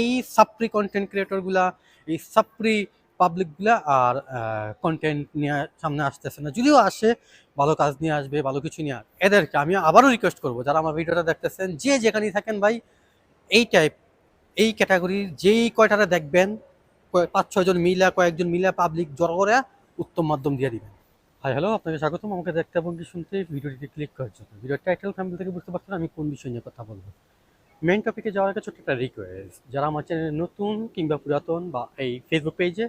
এই সাপ্রি কন্টেন্ট ক্রিয়েটরগুলা এই সাপ্রি পাবলিকগুলা আর কন্টেন্ট নিয়ে সামনে আসতেছে না। যদিও আসে, ভালো কাজ নিয়ে আসবে, ভালো কিছু নিয়ে আসবে এদেরকে আমি আবারও রিকোয়েস্ট করব, যারা আমার ভিডিওটা দেখতেছেন, যে যেখানেই থাকেন ভাই, এই টাইপ এই ক্যাটাগরির যেই কয়টারা দেখবেন পাঁচ ছয়জন মিলা, কয়েকজন মিলা পাবলিক জড়ো করে উত্তম মাধ্যম দিয়ে দিবেন। হাই হ্যালো আপনাকে স্বাগতম। আমাকে দেখতে এবং কি শুনতে ভিডিওটিতে ক্লিক করার জন্য। ভিডিওর টাইটেল ফ্যামিলি থেকে বুঝতে পারছেন আমি কোন বিষয় নিয়ে কথা বলব। মেইন টপিকে যাওয়ার ছোট্ট একটা রিকোয়েস্ট যারা আমার চ্যানেলে নতুন কিংবা পুরাতন বা এই ফেসবুক পেজে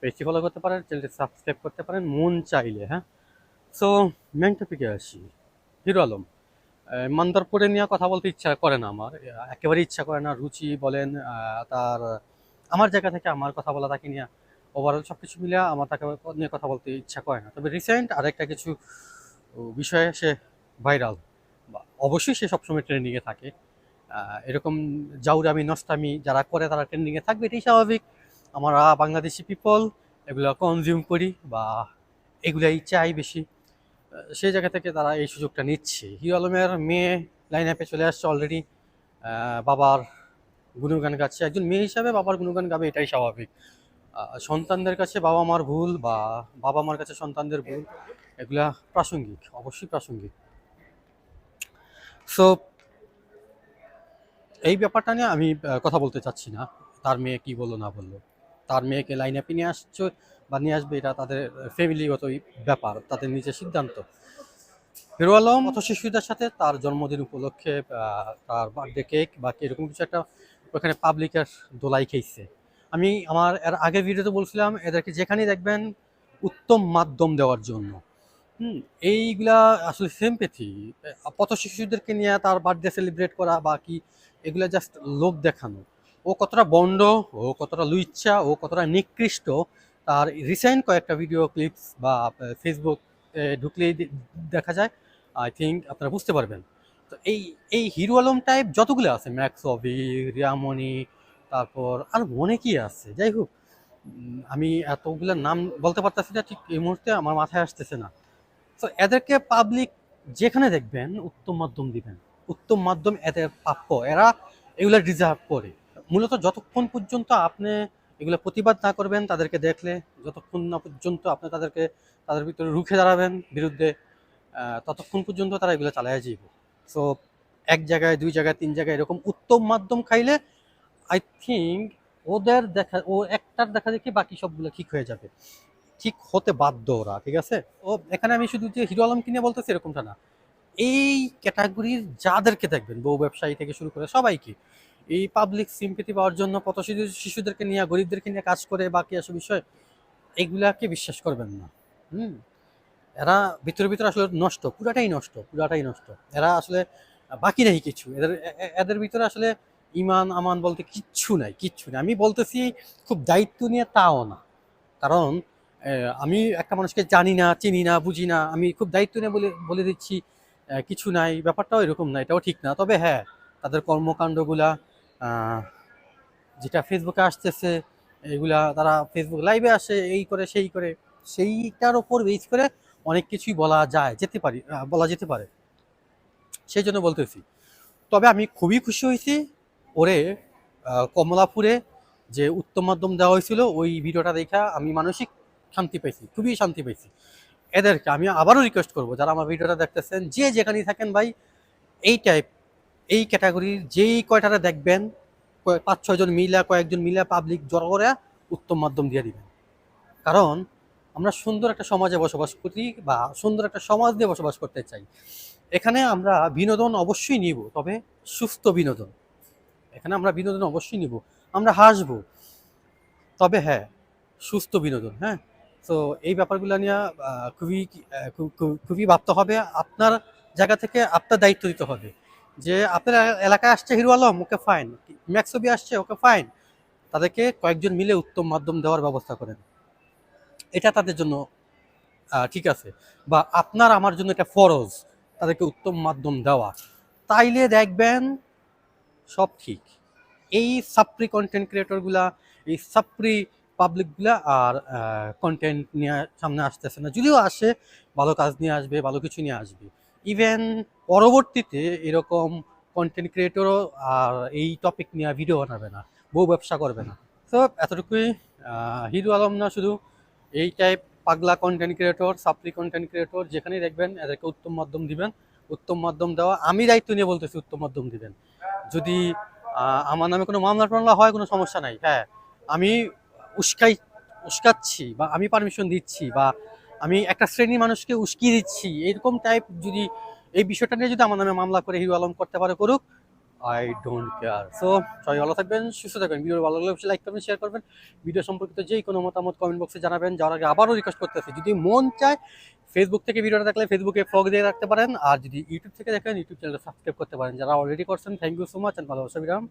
পেজটি ফলো করতে পারেন চ্যানেলটি সাবস্ক্রাইব করতে পারেন, মন চাইলে হ্যাঁ? সো মেইন টপিকে আসি। হিরো আলম মান্দারপুরে নিয়ে কথা বলতে ইচ্ছা করে না আমার। একেবারে ইচ্ছা করে না, রুচি বলেন তার, আমার জায়গা থেকে আমার কথা বলা, তাকে নিয়ে ওভারঅল সব কিছু মিলে আমার তাকে নিয়ে কথা বলতে ইচ্ছা করে না। তবে রিসেন্ট আরেকটা কিছু বিষয়ে সে ভাইরাল বা অবশ্যই সে সবসময় ট্রেন্ডিংয়ে থাকে। এরকম জাউরামি, নষ্টামি যারা করে তারা ট্রেন্ডিংয়ে থাকবে, এটাই স্বাভাবিক। আমরা বাংলাদেশি পিপল এগুলো কনজিউম করি বা এগুলাই চাই বেশি। সেই জায়গা থেকে তারা এই সুযোগটা নিচ্ছে। হিরো আলমের মেয়ে লাইন অ্যাপে চলে আসছে অলরেডি বাবার গুণগান গাচ্ছে। একজন মেয়ে হিসাবে বাবার গুণগান গাবে, এটাই স্বাভাবিক। সন্তানদের কাছে বাবা মার ভুল বা বাবা মার কাছে সন্তানদের ভুল, এগুলা প্রাসঙ্গিক, অবশ্যই প্রাসঙ্গিক। সো এই ব্যাপারটা নিয়ে আমি কথা বলতে চাচ্ছি না। তার মেয়ে কি বলল, না বলল। তার মেয়েকে লাইন অ্যাপে নিয়ে আসছে বা নিয়ে আসবে, এটা তাদের ফ্যামিলিগত ব্যাপার, তাদের নিজের সিদ্ধান্ত। হিরো আলম অত শিশুদের সাথে তার জন্মদিন উপলক্ষে তার বার্থডে কেক বা এরকম কিছু একটা ওখানে পাবলিকের দোলাই খেয়েছে। আমি আমার, এর আগের ভিডিওতে বলছিলাম, এদেরকে যেখানেই দেখবেন, উত্তম মাধ্যম দেওয়ার জন্য। হুম, এইগুলা আসলে সিম্পেথি পথ শিশুদেরকে নিয়ে তার বার্থডে সেলিব্রেট করা বা কি এগুলা জাস্ট লোক দেখানো। ও কতটা বন্ড, ও কতটা লুইচ্ছা, ও কতটা নিকৃষ্ট, তার রিসেন্ট কয়েকটা ভিডিও ক্লিপস বা ফেসবুক ঢুকলেই দেখা যায়। আই থিঙ্ক আপনারা বুঝতে পারবেন। তো এই এই হিরো আলম টাইপ যতগুলো আছে ম্যাক্স অভি রিয়ামণি তারপর আর অনেকই আছে। যাই হোক আমি এতগুলো নাম বলতে পারতেছি না, ঠিক এই মুহূর্তে আমার মাথায় আসতেছে না। তো এদেরকে পাবলিক যেখানে দেখবেন, উত্তম মাধ্যম দিবেন। উত্তম মাধ্যম এদের প্রাপ্য। এরা এগুলো ডিজার্ভ করে। মূলত যতক্ষণ পর্যন্ত আপনি এগুলো প্রতিবাদ না করবেন, তাদেরকে দেখলে যতক্ষণ না পর্যন্ত আপনি তাদেরকে তাদের ভিতরে রুখে দাঁড়াবেন, বিরুদ্ধে ততক্ষণ পর্যন্ত তারা এগুলো চালায় যাইব। সো এক জায়গায়, দুই জায়গায়, তিন জায়গায় এরকম উত্তম মাধ্যম খাইলে আই থিঙ্ক ওদের দেখা, ও একটার দেখা দেখি বাকি সবগুলো ঠিক হয়ে যাবে। ঠিক হতে বাধ্য ওরা, ঠিক আছে? ও, এখানে আমি শুধু যে হিরো আলম কিনে বলতেছি এরকমটা না। এই ক্যাটাগরির যাদেরকে দেখবেন, বউ ব্যবসায়ী থেকে শুরু করে সবাইকে, এই পাবলিক সিম্পেথি পাওয়ার জন্য পথ শিশু, শিশুদেরকে নিয়ে, গরিবদেরকে নিয়ে কাজ করে বাকি আসে বিষয়, এগুলাকে বিশ্বাস করবেন না। হুম? এরা ভিতরে ভিতরে আসলে নষ্ট, পুরাটাই নষ্ট পুরাটাই নষ্ট। এরা আসলে বাকি নেই কিছু। এদের এদের ভিতরে আসলে ইমান, আমান বলতে কিচ্ছু নাই কিচ্ছু নাই। আমি বলতেছি খুব দায়িত্ব নিয়ে তাও না। কারণ আমি একটা মানুষকে জানি না, চিনি না, বুঝি না। আমি খুব দায়িত্ব নিয়ে বলে বলে দিচ্ছি কিছু নাই, ব্যাপারটাও এরকম না, এটাও ঠিক না। তবে হ্যাঁ তাদের কর্মকাণ্ডগুলা যেটা ফেসবুকে আসতেছে, এগুলা তারা ফেসবুক লাইভে আসে, এই করে, সেই করে, সেইটার ওপর বেস করে অনেক কিছুই বলা যায়, যেতে পারি বলা যেতে পারে। সেই জন্য বলতেছি। তবে আমি খুবই খুশি হয়েছি, ওরে কমলাপুরে যে উত্তম মাধ্যম দেওয়া হয়েছিল, ওই ভিডিওটা দেখা আমি মানসিক শান্তি পাইছি, খুবই শান্তি পাইছি। এদেরকে আমি আবারও রিকোয়েস্ট করব, যারা আমার ভিডিওটা দেখতেছেন, যে যেখানেই থাকেন ভাই, এই টাইপ এই ক্যাটাগরির যেই কয়টারা দেখবেন পাঁচ ছয়জন মিলা, কয়েকজন মিলা পাবলিক জড়ো করে উত্তম মাধ্যম দিয়ে দিবেন। কারণ আমরা সুন্দর একটা সমাজে বসবাস করি বা সুন্দর একটা সমাজ দিয়ে বসবাস করতে চাই। এখানে আমরা বিনোদন অবশ্যই নিব, তবে সুস্থ বিনোদন। এখানে আমরা বিনোদন অবশ্যই নিব। আমরা হাসবো, তবে হ্যাঁ সুস্থ বিনোদন হ্যাঁ? তো এই ব্যাপারগুলো নিয়ে খুবই খুবই ভাবতে হবে। আপনার জায়গা থেকে আপনার দায়িত্ব দিতে হবে। যে আপনার এলাকায় আসছে হিরো আলম, ওকে ফাইন ম্যাক্সবি আসছে, ওকে ফাইন তাদেরকে কয়েকজন মিলে উত্তম মাধ্যম দেওয়ার ব্যবস্থা করেন। এটা তাদের জন্য ঠিক আছে। বা আপনার আমার জন্য এটা ফরজ, তাদেরকে উত্তম মাধ্যম দেওয়া। তাইলে দেখবেন, সব ঠিক। এই সাপ্রি কন্টেন্ট ক্রিয়েটরগুলা এই সাপ্রি পাবলিকগুলা আর কন্টেন্ট নিয়ে সামনে আসতেছে না। যদিও আসে, ভালো কাজ নিয়ে আসবে, ভালো কিছু নিয়ে আসবে। ইভেন পরবর্তীতে এরকম কন্টেন্ট ক্রিয়েটরও আর এই টপিক নিয়ে ভিডিও বানাবে না, বউ ব্যবসা করবে না। তো এতটুকুই হিরো আলম না শুধু, এই টাইপ পাগলা কন্টেন্ট ক্রিয়েটর সাপ্লি কন্টেন্ট ক্রিয়েটর যেখানেই দেখবেন, এদেরকে উত্তম মাধ্যম দিবেন। উত্তম মাধ্যম দেওয়া, আমি দায়িত্ব নিয়ে বলতেছি উত্তম মাধ্যম দিবেন। যদি আমার নামে কোনো মামলা টামলা হয়, কোনো সমস্যা নাই হ্যাঁ। আমি উস্কাই, উস্কাচ্ছি বা আমি পারমিশন দিচ্ছি বা আমি একটা শ্রেণির মানুষকে উস্কিয়ে দিচ্ছি, এরকম টাইপ যদি এই বিষয়টা নিয়ে যদি আমার নামে মামলা করে হিরো আলম করতে পারে করুক আই ডোন্ট কেয়ার সো সবাই ভালো থাকবেন, সুস্থ থাকবেন। ভিডিও ভালো লাগলে অবশ্যই লাইক করবেন শেয়ার করবেন। ভিডিও সম্পর্কিত যেই কোনো মতামত কমেন্ট বক্সে জানাবেন। যাওয়ার আগে আবারও রিকোয়েস্ট করতেছি যদি মন চায় ফেসবুক থেকে ভিডিওটা দেখলে ফেসবুকে ফ্লগ দিয়ে রাখতে পারেন। আর যদি ইউটিউব থেকে দেখেন ইউটিউব চ্যানেলটা সাবস্ক্রাইব করতে পারেন। যারা অলরেডি করছেন thank you so much and ভালোবাসা বিরাম।